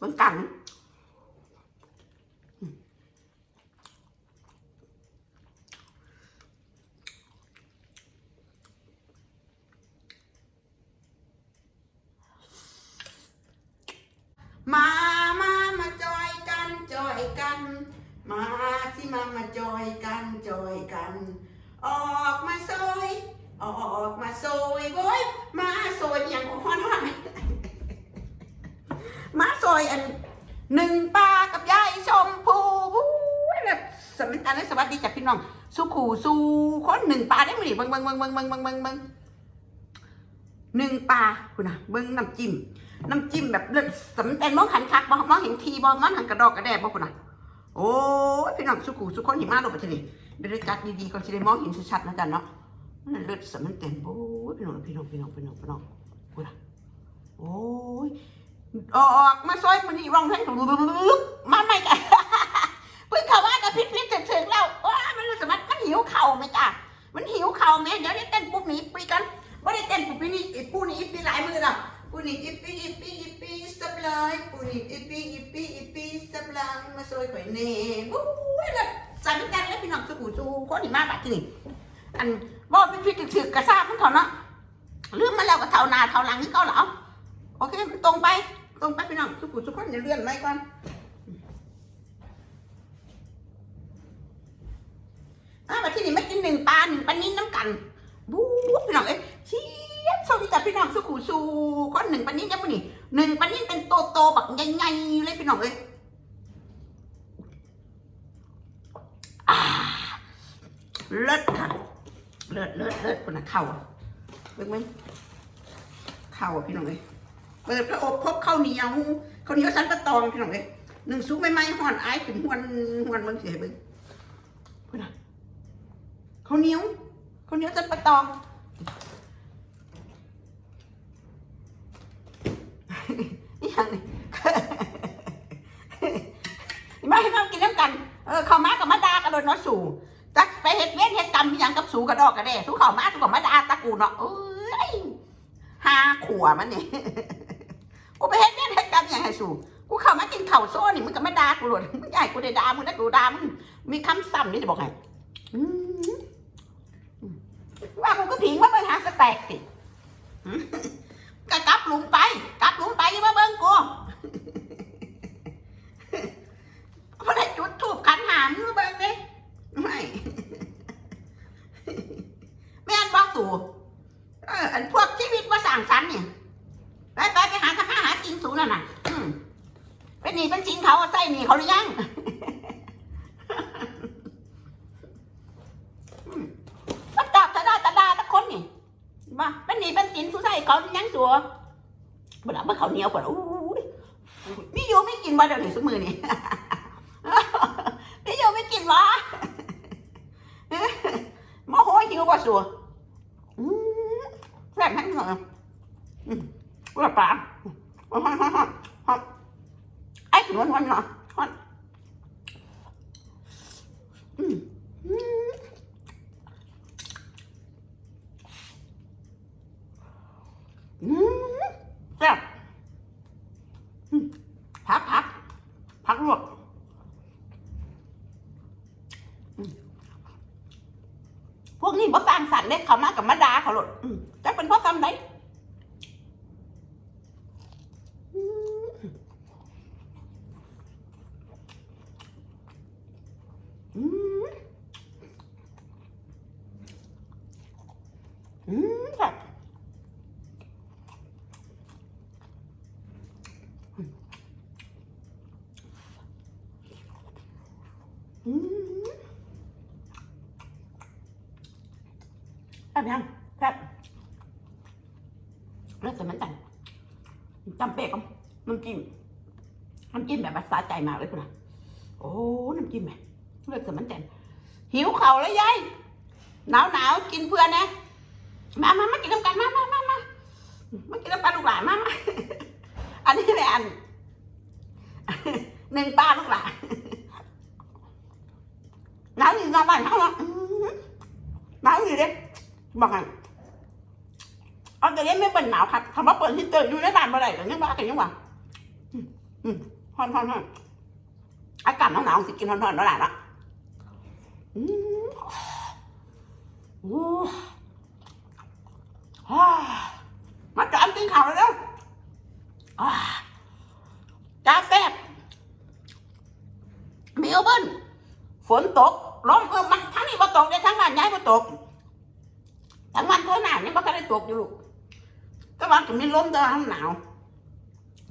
เบิ่งกันมามามาจอยกันจอยกัน มาสิมามาจอยกันจอยกัน ออกมาซอยออกมาซอยโว้ยมาซอยอย่างฮอนฮอน มาซอยอันหนึ่งปลากับยายชมพูวู้ยแบบสมัยอันนั้นสวัสดีจากพี่น้องสุขูสูคนหนึ่งปลาได้ไหมเบิ่งเบิ่งเบิ่งเบิ่งเบิ่งเบิ่งเบิ่งเบิ่งหนึ่งปลาคุณนะเบิ่งน้ำจิ้มน้ำจิ้มแบบเลือดสำแต่มองหันคักบ่มองเห็นทีบ่มองหันกระดอกกระแดบบ่คุณน่ะโอ้พี่น้องสุขุสุขคนหิมะลงไปทีนี่เดี๋ยวได้จัดดีๆก่อนสิได้มองเห็นชัดๆนะจ๊ะเนาะมันเลือดสำมันเต็มโอ้พี่น้องพี่น้องพี่น้องพี่น้องพี่น้องคุณนะโอ้ย ออกมาซอยมันนี่ร้องเพลงมาใหม่กันเพิ่งเขาว่ากับพิษพิษถึงแล้วว้ามันรู้สึกมันมันหิวเข่าไหมจ้ะมันหิวเข่าไหมเดี๋ยวนี้เต้นปุ๊บหนีปีกันไม่ได้เต้นปุ๊บนี่อ้ปูนี่อีปีหลายมือแล้วปูนิอิปปี้อิปปี้อิปปี้สับลายปูนิอิปปี้อิปปี้อิปปี้สับลายมาซอยข่อยเน่บู๊ยแล้วสั่งกันแล้วพี่น้องสุกูสูคนนี่มาบัดที่นี่อันบอกเป็นพี่ถึกๆกระซ่ามันเถอะเนาะลืมมาแล้วก็เท่าหนาเท่าหลังนี่เก็เหรอโอเคตรงไป ตรงไปพี่น้องสุกูสุคนอย่าเลื่อนไม่ก่อนอะมาที่นี่ไม่กินหนึ่งปลาหนึ่งปลานิ้นน้ำกันบู๊พี่น้องเอ้ยเชียบสวัสดีจ้ะพี่น้องสุกูสูคนหนึ่งปลานิ้นยังไม่นี่หนึ่งปลานิ้นเป็นโตโตแบบใหญ่ๆเลยพี่น้องเอ้ยเลิศค่ะ เลิศเลิศเลิศคนน่ะเข่าเบิ่งไหมเข่าพี่น้องเอ้ย เปิดพระอบพบข้าวเหนียวข้าวเหนียวสันปะตองพี่น้องเอ้ยหนึ่งซุปไม่ไหม้ห่อนอายขึ้นหวนหวนเบิ่งเสียเบิ่งพุ่นน่ะข้าวเหนียวข้าวเหนียวสันปะตองนี่ยังนี่มาให้มากินน้ำกัน เออข้าวมากับมาดากันโดนเนาะสู่จักไปเฮ็ดเว้นเฮ็ดกรรมอิหยังกับสู่กระดอกกระแด่สู่ข้าวมาสู่กับมาดาตะกูเนาะเอ้ยหาขัวมันนี่ หยังให้สู่กูเข้ามากินข้าวโซ่นี่มึงก็มาด่ากูหลดมึงใหญ่กูได้ด่ามึงนะกูด่ามึงมีคำซ้ำนี่จะบอกให้ว่ากูก็ผิงว่ามึงหาสแต็กสิก็กลับลุมไปกลับลุมไปอย่ามาเบิ้งกูบ่ได้จุดทูบขันหามงมาเบิ่งเด้ไม่แม่นบอกสู่เอออันพวกชีวิตมาสั่งสรรค์นี่ไปไปไปหาทำมาหากินสูนั่นน่ะอืมเป็นหนี่เป็นสินเขาใส่ หนีเขาหรือยังมมันตอบตะดาตะดาตะคนนี่มาเป็นหนีเป็นสินผู้ใส่เขายังสัวบ่ละเมื่อเขาเหนียวกว่าอู้ยมีอยู่ไม่กินบ่เดี๋ยวนี้สมือนี่มีอยู่ไม่กินวะโมโหหิวกว่าสัวอืมแซ่บทั้งหมดอืมกระปาไอ้ขนวนวันเนาะฮอนอืมอืม อืม แซ่บอืมพักพักพักลวกพวกนี้บ่สร้างสรรค์เล็กเขามากับมาดาเขาหลดจะเป็นเพ่อทำไดอืม อืมอืมแซ่บอืมแซ่บยังแซ่บแล้วสมันจันจำเป๊กมั้น้ำจิ้มน้ำจิ้มแบบภาษาใจมากเลยคุณนะโอ้น้ำจิ้มแบบเลือดสมันจันหิวเข่าแล้วยายหนาวหนาวกินเพื่อนนะ มามามากินน้ำกันมามามามามากินน้ำปลาลูกหลานมามาอันนี้แหละอันหนึ่งป้าลูกหลานน้ำอยู่น้ำบ้านเขาน้ำอยู่เด็กบอกกันเอาแต่เล่นไม่เปิดหนาวครับคำว่าเปิดที่เจออยู่ในบ้านเมื่อไหร่กันยังว่ากันยังว่าฮอนฮอนฮอนอากาศหนาวๆสิกินฮอนฮอนเมื่อไหร่ละโอ้ มาจานกินข้าวแล้วเด้ออ่าจ้าแซ่บเมลเบิร์นฝนตกลมเออมันทั้งนี้มาตกเลยทั้งวันย้ายมาตก ทั้งวันเท่าหนานี่มันก็ได้ตกอยู่ลูกก็วันถึงมีลมเดินทั้งหนาว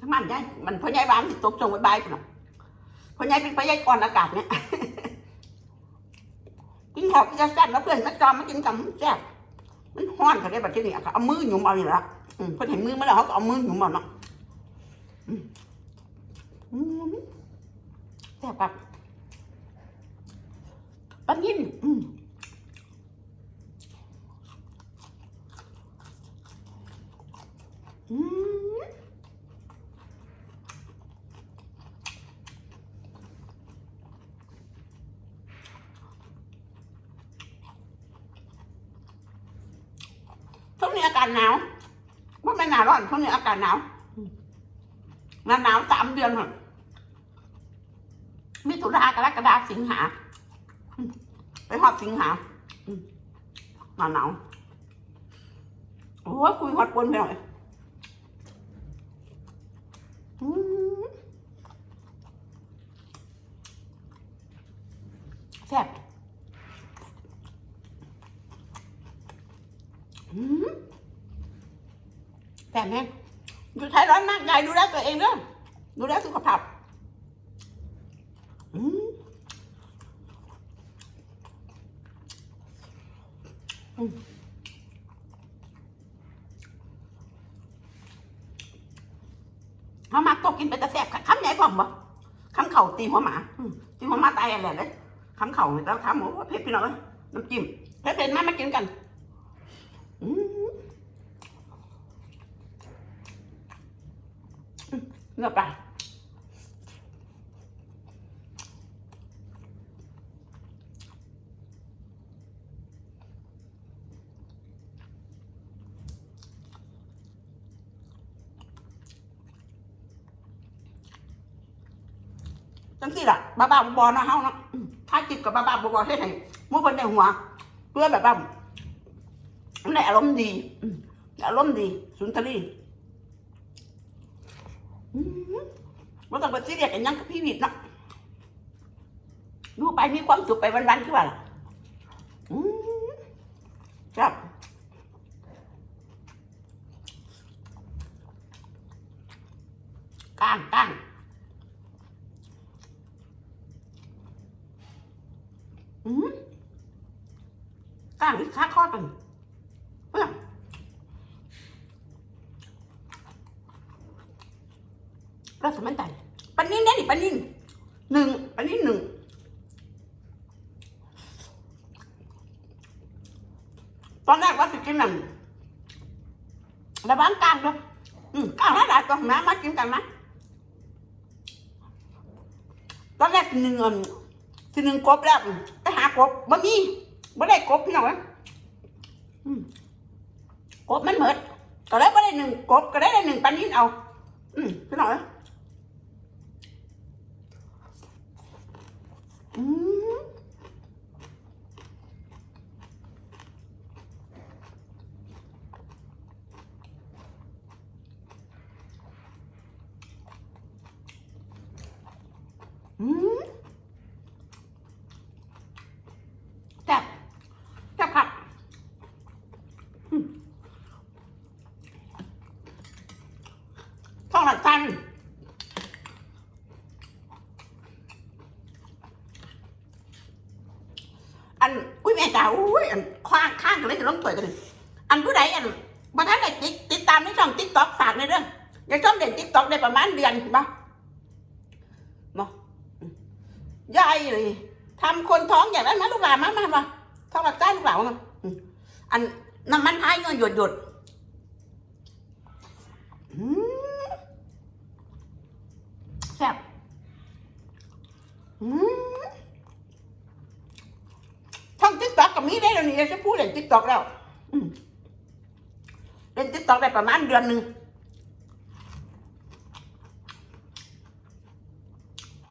ทั้งวันย้ายมันพอย้ายบ้านตกจงไว้บายไปหน่อยพอย้ายเป็นพอย้ายก่อนอากาศเนี่ยกินข้าวกินแซ่บแล้วเพื่อนมาจอมมากินกับแซ่บ มันห้อนเขาได้แบบนี้เขาเอามือหยุมเอาอยู่แล้วเพื่อนเห็นมือมาแล้วเขาก็เอามือหยุมเอาเนาะแซ่บแบบปันยินอืมอืมช่วง นี้อากาศหนาวว่าไม่หนาวร้อนช่วงนี้อากาศหนาวหนาวหนาวสามเดือนค่ะมิถุนากรกฎาสิงหา ไปหอบสิงหาหนาวหนาวโอ้คุยหอดปนไปหน่อยแซ่บอืม แซ่แน่อยู่ไทยร้อนมากยายดูแลตัวเองเด้อดูแลสุขภาพอืมอืมเอามาตกกินไปแต่แซ่บคำใหญ่อมบ่คำเข่าตีหัวหมาตีหัวหมาตายอะไรเลยคำเข่าแล้วคำโอ้เผ็ดพี่น้องเอ้ยน้ำจิ้มเผ็ดเผ็ดมามากินกัน อืมอืม เนื้อปลาจังสิล่ะบ้าบ้าบอนะเฮานะถ้าจิตกับบ้าบ้าบอๆให้ให้มู่คนในหัว เพื่อแบบว่าในอารมณ์ดีอืมอารมณ์ดี สุนทรี ว่าต้องไปซีเรียสกันยังกับพี่วิทย์เนาะดูไปมีความสุขไปวันๆคือว่าล่ะครับก้างก้างอืมก้างอีกค่าข้อกัน เอ้ย เราสมันใจปันนินได้ดิปันนินหนึ่งปันนินหนึ่งตอนแรกว่าสิกินนั่นระบางกลางเด้ออืมกลางหลายๆก็มามากินกันนะตอนแรกสิหนึ่งอันสิหนึ่งกบแล้วไปหากบบ่มีบ่ได้กบพี่น้องเอ้ยกบมันเหมิดก็เลยไม่ได้หนึ่งกบก็ได้ได้หนึ่งปันนินเอา อืมพี่น้อย อืมอืมแซ่บแซ่บครับ ท้องหลักสั้นอันอุ้ยแม่จ๋าอุ้ยอันข้างข้างกันเลยจะล้มต่อยกันอันผู้ใดอันบางท่านได้ติดติดตามในช่องติ๊กต็อกฝากในเรื่องอย่าช่องเด่นติ๊กต็อกได้ประมาณเดือนบ่บ่ยายเลยทำคนท้องอย่างนั้นนะลูกหลานมามามาท้องหลักสั้นลูกหลานมาอันน้ำมันพายเงินหยดหยดแซ่บอืมช่องติ๊กต็อกกับ มีได้แล้วจะพูดเล่นติ๊กต็อกแล้วเล่นติ๊กต็อกได้ประมาณเดือนหนึ่ง